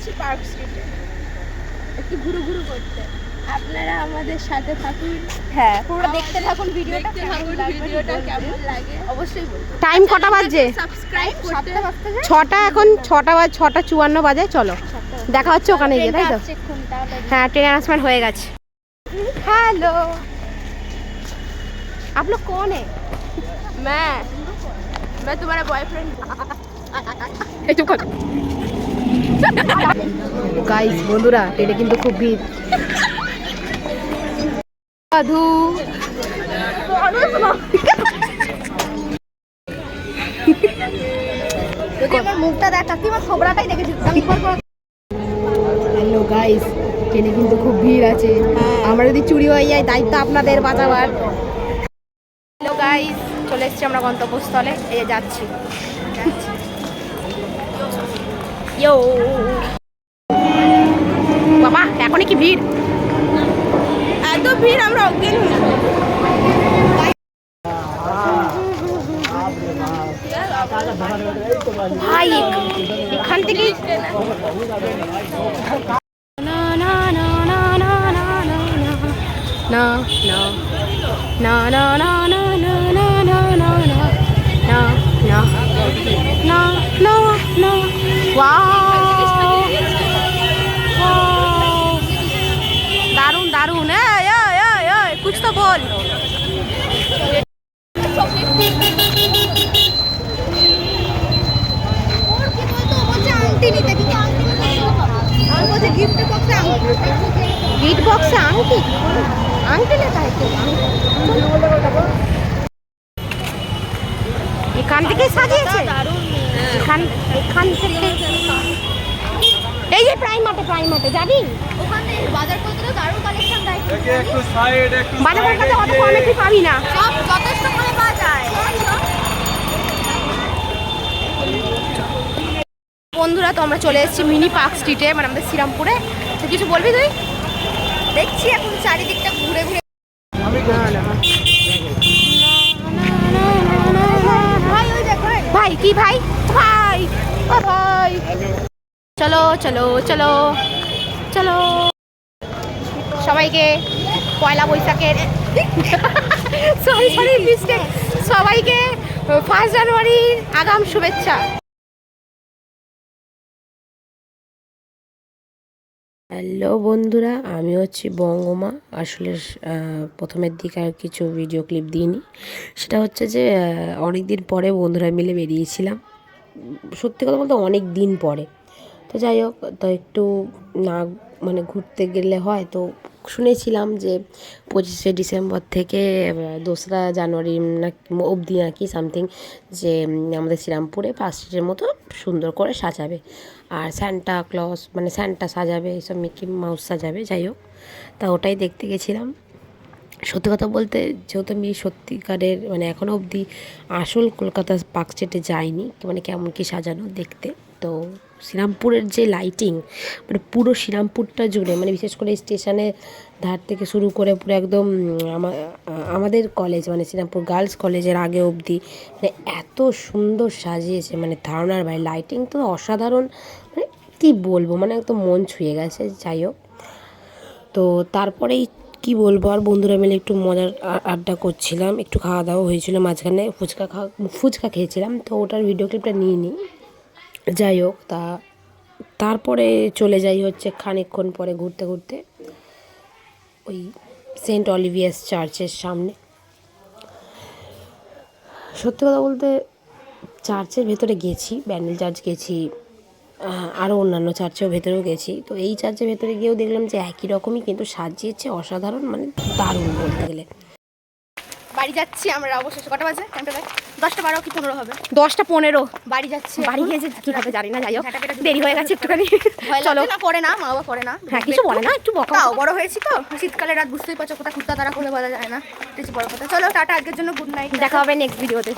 যাচ্ছি পার্ক স্ট্রিটে একটু ঘুরু ঘুরু করতে আপনারা আমাদের সাথে থাকুন হ্যাঁ পুরো দেখতে থাকুন ভিডিওটা কেমন ভিডিওটা কেমন লাগে অবশ্যই বলবেন টাইম কটা বাজছে সাবস্ক্রাইব করতে ছটা এখন ছটা বাজ ছটা চুয়ান্ন বাজে চলো দেখা হচ্ছে ওখানে গিয়ে তাই তো হ্যাঁ ट्रेन अनाउंसमेंट हो गया हेलो आप लोग कौन है मैं मैं तुम्हारा बॉयफ्रेंड চুপ কর গাইস বন্ধুরা ট্রেনে কিন্তু খুব ভিড়। সাধু। আমার মুখটা দেখা তুই আমার খবরাটাই দেখেছিস। আমি পর পর হ্যালো গাইস ট্রেনে কিন্তু খুব ভিড় আছে। আমরা যদি চুরি হয়ে যায় দায়িত্ব আপনাদের বাঁচাবার। হ্যালো গাইস চলে এসেছি আমরা গন্তব্যস্থলে। এই যে যাচ্ছি। ইয়ো বাবা এখনই কি ভিড় এত ভিড় আমরা অজ্ঞান ভাই এখান থেকে না না না না না না না না না না না না না না আংটি গিট বক্সে আংটি আংটি লেখা এখান থেকে সাজিয়েছে? এখান এখান থেকে এই যে প্রাইম মার্টে প্রাইম মার্টে যাবি? ওখানে বাজার করতে তো দারুণ কালেকশন দেখে একটু সাইড একটু বাজার করতে অত কমে তুই পাবি না। সব যথেষ্ট করে পাওয়া যায়। বন্ধুরা তো আমরা চলে এসেছি মিনি পার্ক স্ট্রিটে মানে আমাদের শ্রীরামপুরে। তুই কিছু বলবি তুই? দেখছি এখন চারিদিকটা ঘুরে ঘুরে। ভাই ভাই। ভাই কি ভাই? ভাই ও ভাই। চলো চলো চলো চলো। সবাইকে পয়লা বৈশাখের সরি সরি মিস্টেক সবাইকে ফার্স্ট জানুয়ারির আগাম শুভেচ্ছা। হ্যালো বন্ধুরা, আমি হচ্ছি বঙ্গমা। আসলে প্রথমের দিকে আর কিছু ভিডিও ক্লিপ দিইনি। সেটা হচ্ছে যে অনেক দিন পরে বন্ধুরা মিলে বেরিয়েছিলাম। সত্যি কথা বলতে অনেক দিন পরে। তো যাই হোক, তো একটু না মানে ঘুরতে গেলে হয় তো শুনেছিলাম যে পঁচিশে ডিসেম্বর থেকে দোসরা জানুয়ারি না, অবধি নাকি সামথিং যে আমাদের শ্রীরামপুরে স্ট্রিটের মতো সুন্দর করে সাজাবে। আর স্যান্টা ক্লস মানে স্যান্টা সাজাবে, এইসব মিকি মাউস সাজাবে, যাই হোক, তা ওটাই দেখতে গেছিলাম। সত্যি কথা বলতে, যেহেতু আমি সত্যিকারের মানে এখনও অবধি আসল কলকাতা পার্ক স্ট্রিটে যাইনি মানে কেমন কি সাজানো দেখতে, তো শ্রীরামপুরের যে লাইটিং মানে পুরো শ্রীরামপুরটা জুড়ে মানে বিশেষ করে স্টেশনের ধার থেকে শুরু করে পুরো একদম আমাদের কলেজ মানে শ্রীরামপুর গার্লস কলেজের আগে অবধি মানে এত সুন্দর সাজিয়েছে মানে ধারণার ভাই লাইটিং তো অসাধারণ মানে কী বলব মানে একদম মন ছুঁয়ে গেছে, যাই হোক। তো তারপরেই কি বলব, আর বন্ধুরা মিলে একটু মজার আড্ডা করছিলাম, একটু খাওয়া দাওয়া হয়েছিল মাঝখানে, ফুচকা খাওয়া, ফুচকা খেয়েছিলাম, তো ওটার ভিডিও ক্লিপটা নিয়ে নিই। যাই হোক, তা তারপরে চলে যাই হচ্ছে খানিকক্ষণ পরে ঘুরতে ঘুরতে ওই সেন্ট অলিভিয়াস চার্চের সামনে। সত্যি কথা বলতে চার্চের ভেতরে গেছি, ব্যান্ডেল চার্চ গেছি আরও অন্যান্য চার্চেও ভেতরেও গেছি। তো এই চার্চের ভেতরে গিয়েও দেখলাম যে একই রকমই কিন্তু সাজিয়েছে, অসাধারণ মানে দারুণ বলতে গেলে। বাড়ি যাচ্ছি আমরা অবশেষে কটা বাজে? টাইমটা দেখ। দশটা বারো কি পনেরো হবে? দশটা পনেরো। বাড়ি যাচ্ছি বাড়ি গিয়ে যে কী হবে জানি না যাই হোক। দেরি হয়ে গেছে একটুখানি। চলো। না পড়ে না মা বাবা পড়ে না। হ্যাঁ কিছু বলে না একটু বকা। বড় হয়েছি তো। শীতকালে রাত বুঝতেই পারছ কোথায় কুত্তা তারা করে বলা যায় না। কিছু বড় কথা। চলো টাটা আজকের জন্য গুড নাইট দেখা হবে নেক্সট ভিডিওতে